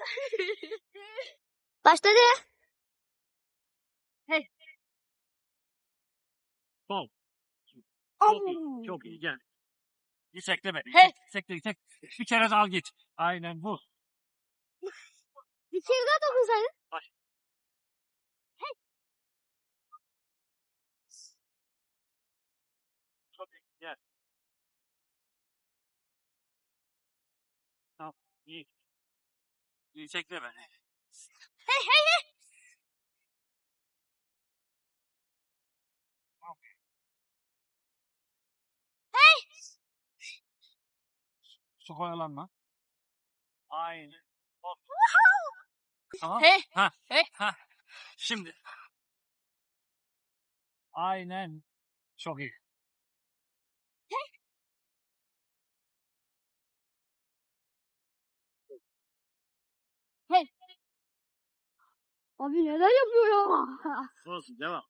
Başladı. Sol. Çok iyi. Çok iyi gel. Bir sekleme. Hey. Sekle tek. Bir kere daha git. Aynen bu. Bir kere daha dokunsaydın. Çok iyi. Gel. Tamam. İyi. İyi sekleme. Hey hey hey. Su koyalanma. Aynen. Hop. Tamam. Hey. Ha. Hey. Ha. Şimdi. Aynen. Çok iyi. Abi neden yapıyor ya? Olsun devam.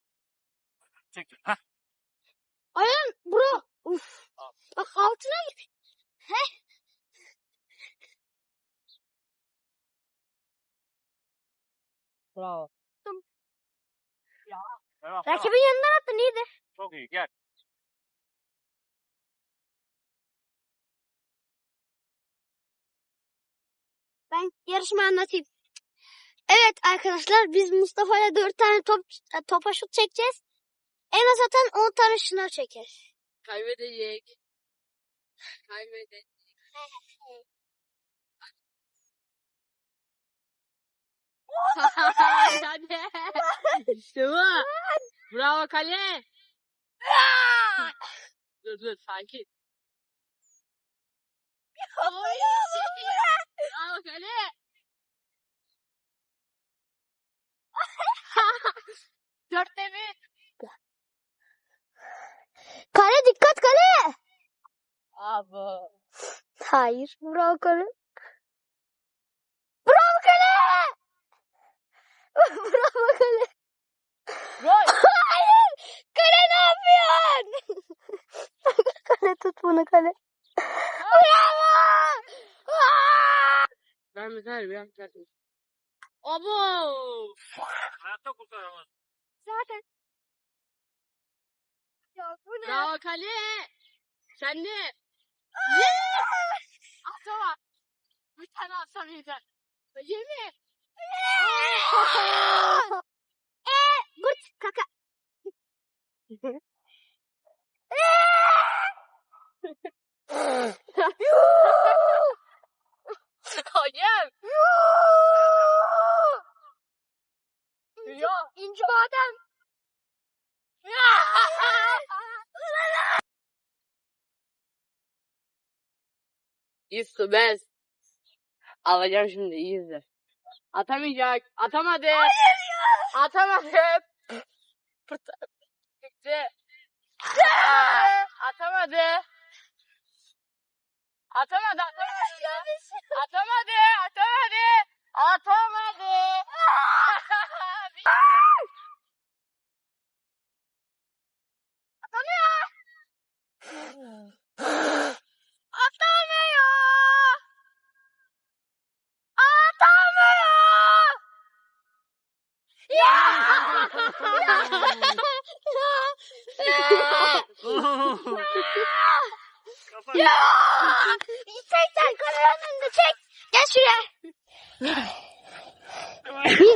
Çek. Ha. Ayağım bro. Uf. Bak altına git. Bravo. Devam. devam. Rakibin yanından attın iyiydi. Çok iyi. Gel. Ben yarışmayı anlatayım. Evet arkadaşlar biz Mustafa ile 4 tane top, topa şut çekeceğiz. En az atan 10 tane şınav çeker. Kaybedecek. Kaybedecek. Hadi. İşte bu. Bravo kale. dur dur sakin. Bravo kale. Dörtte bir. Kale dikkat kale. Abi. Hayır. Bravo kale. Bravo kale. Bravo kale. Gol. Hayır. Kale ne yapıyorsun? kale tut bunu kale. Bravo. Ben bir yapacağım. Abo. Hayatta kurtaramaz. Zaten. Ya bu ne? Bravo kale. Sen de. Yes. Atama. Bir tane atsam yeter. Yemin. Eee, gurt kaka. Hayır. Ya. İnci badem. Yusuf bez. Alacağım şimdi iyi. Atamayacak. Atamadı. Atamadı. Pırt. Aa, Atamadı. Atamadı. Atamadı. Atamadı. Atamadı. Atamadı. Atamıyor. Atamıyor. Kafa. Ya! Çek sen kameranın önünde çek. Gel şuraya. Bir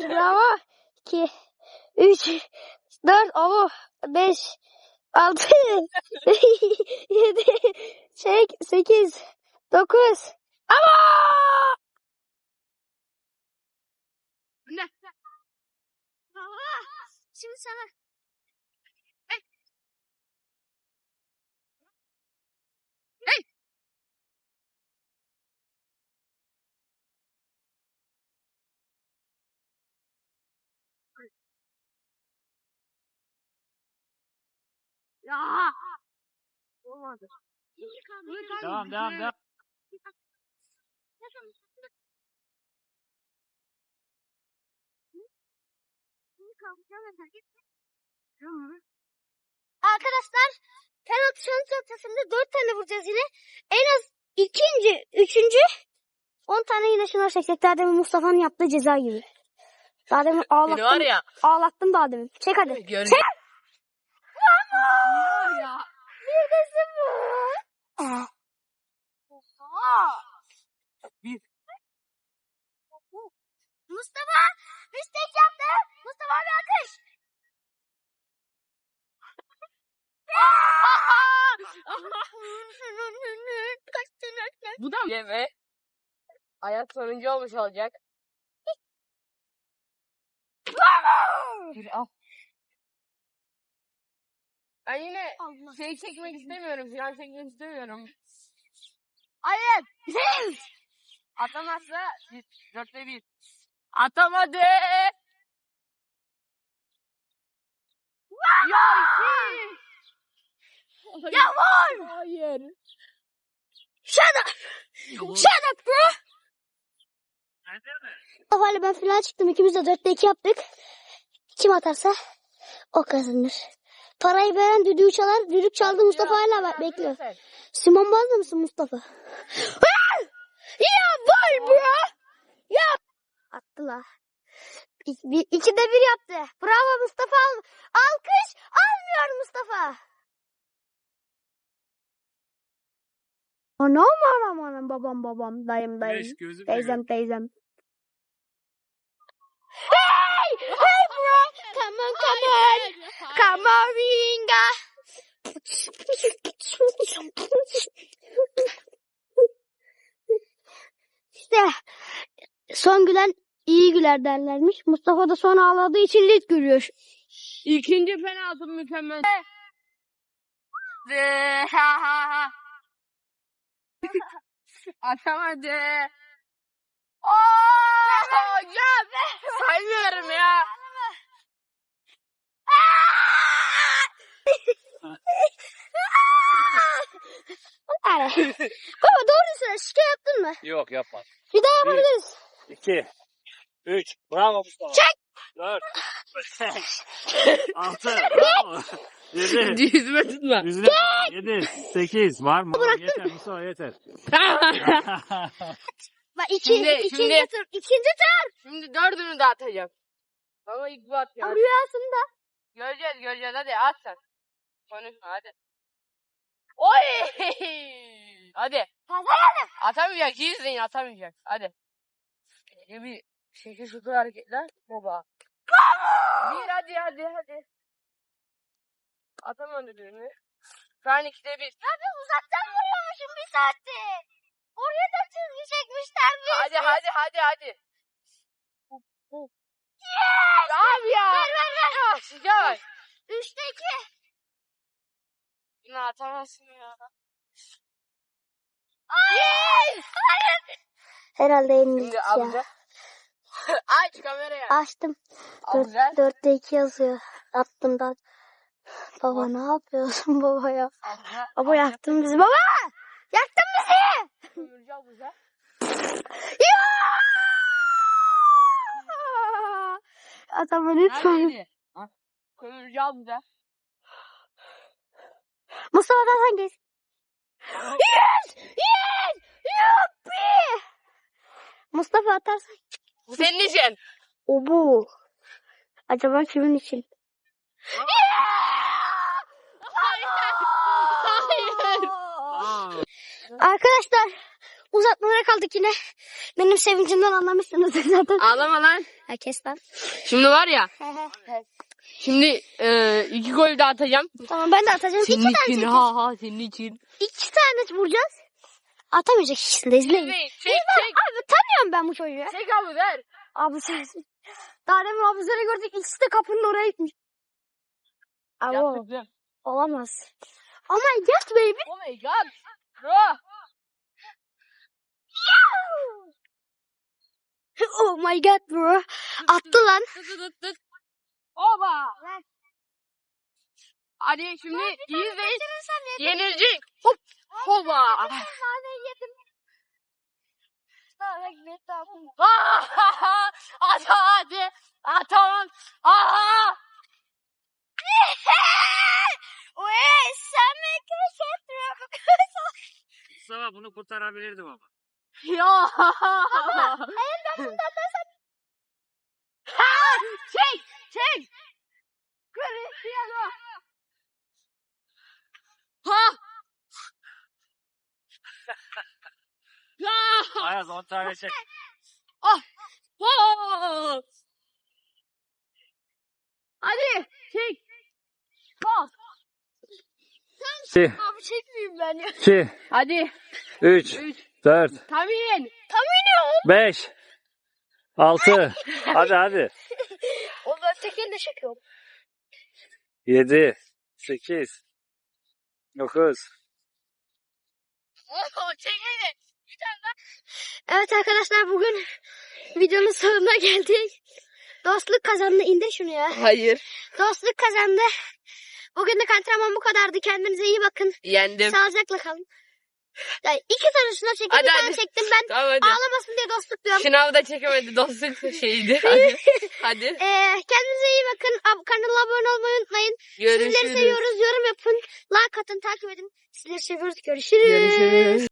bravo. İki. Üç. Dört. Avo. Beş. Altı. Yedi. Çek. Sekiz. Dokuz. Avo! Ne? Şimdi sana. Ya. Olmadı. Devam devam devam. Arkadaşlar penaltı şans noktasında dört tane vuracağız yine. En az ikinci, üçüncü 10 tane yine şınav çekecek. Daha demin Mustafa'nın yaptığı ceza gibi. Daha demin Seni var ağlattım. ya. Ağlattım daha demin. Çek hadi. Görün. Çek. Var ya. Bir de sıfır. Bir. Mustafa mistek yaptı. Mustafa bir alkış. Bu da mı? Yeme. Ayak sonuncu olmuş olacak. Bir al. Ben yine Allah. şey çekmek istemiyorum. Falan çekmek istemiyorum. Hayır. Atamazsa bir, dörtte bir. Atamadı. ya iki. Ya var. Hayır. Shut up. Shut up bro. Mustafa'yla ben final çıktım. İkimiz de dörtte iki yaptık. Kim atarsa o kazanır. Parayı veren düdüğü çalar. Düdük çaldı Mustafa hala bak bekliyor. Simon Bazda mısın Mustafa? Ya var bro. Ya. Attılar. İki, bir, ikide bir yaptı. Bravo Mustafa. Al- Alkış almıyor Mustafa. Anam anam anam babam babam dayım dayım. Gözüm Teyzem teyzem. Hey! Bro! Come on come on! Come on Ringa! İşte son gülen iyi güler derlermiş. Mustafa da son ağladığı için lit gülüyor. İkinci penaltı mükemmel. De, ha ha ha. Atamadı. Aa, hocam. Saymıyorum ya. Baba doğru söyle. Şike yaptın mı? Yok yapma. Bir daha yapabiliriz. İki. Üç. Bravo Mustafa. Çek. Dört. Beş. Altı. Bravo. Yedi. Yüzüme tutma. Yüzüne. Yedi. Sekiz. Var mı? Yeter Mustafa yeter. Bak iki, Şimdi- ikinci şimdi- tur. İkinci tur. Şimdi dördünü de atacağım. Ama ilk bu atıyor. Rüyasında. Göreceğiz göreceğiz hadi at sen. Konuşma hadi. Oy! Hadi. Kazanalım. Atamayacak. iyi izleyin atamayacak. Hadi. Şöyle bir şekil şükür hareketler. Baba. Bir hadi hadi hadi. Atamadı birini. Şu an ikide bir. Abi uzaktan vuruyormuşum bir saattir. Oraya da çizgi çekmişler. Hadi hadi hadi hadi. Yes! Abi ya. Ver ver ver. Ah, Sıcak. Üçte iki. Yine atamazsın ya. Yes! Hayır. Herhalde yenildik Şimdi ya. alacak. Aç kamerayı. Açtım. Dört, dörtte iki yazıyor. Attım da. Baba ne yapıyorsun baba ya? Baba yaktın bizi baba. Yaktın bizi. Kömürcü. Ya! Adamı lütfen. Ha? Kömürcü alacak. Mustafa da sen geç. Yes! Yes! Yuppi! Mustafa atarsan. Senin için. O bu. Acaba kimin için? Hayır. Hayır. Arkadaşlar uzatmalara kaldık yine. Benim sevincimden anlamışsınızdır zaten. Ağlama lan. Herkes lan. Şimdi var ya. Şimdi e, iki gol de atacağım. tamam ben de atacağım. İki Senin tane için çekeceğiz. ha ha senin için. İki tane vuracağız. Atamayacak ikisini de izleyin. Çek çek çek. Abi tanıyorum ben bu çocuğu. Çek abi ver. Abi sensin. Daha demin abuzları gördük. İkisi de kapının oraya gitmiş. Abo Yaptım. olamaz. Oh my god baby. Oh my god. Bro. Oh my god bro. Attı lan. Oba. Hadi şimdi iyi izleyin. Yenilecek. Hop. Hoba. Ata hadi. Atamam. Aha. Uy sen mi köşe Mustafa bunu kurtarabilirdim ama. Ya. Çek, çek. Cristiano. Ha. Ya. Ayaz 10 tane çek. Ha. Hadi çek. Bas. 2, Abi çekmeyeyim ben ya. 2, Hadi. 3, 3. 4, Tahmin. 5, 6. Hadi hadi. O ben tekken de çekiyorum. 7, 8, 9, Çekmedi. Evet arkadaşlar bugün videonun sonuna geldik. Dostluk kazandı. İndir şunu ya. Hayır. Dostluk kazandı. Bugünlük antrenman bu kadardı. Kendinize iyi bakın. Yendim. Sağlıcakla kalın. Yani iki tane sınav çektim. Hadi, bir tane hadi. çektim. Ben Tamam hadi. ağlamasın diye dostluk diyorum. Şınav da çekemedi dostluk şeydi. Hadi. Hadi. Ee, kendinize iyi bakın. Kanala abone olmayı unutmayın. Görüşürüz. Sizleri seviyoruz. Yorum yapın. Like atın. Takip edin. Sizleri seviyoruz. Görüşürüz. Görüşürüz.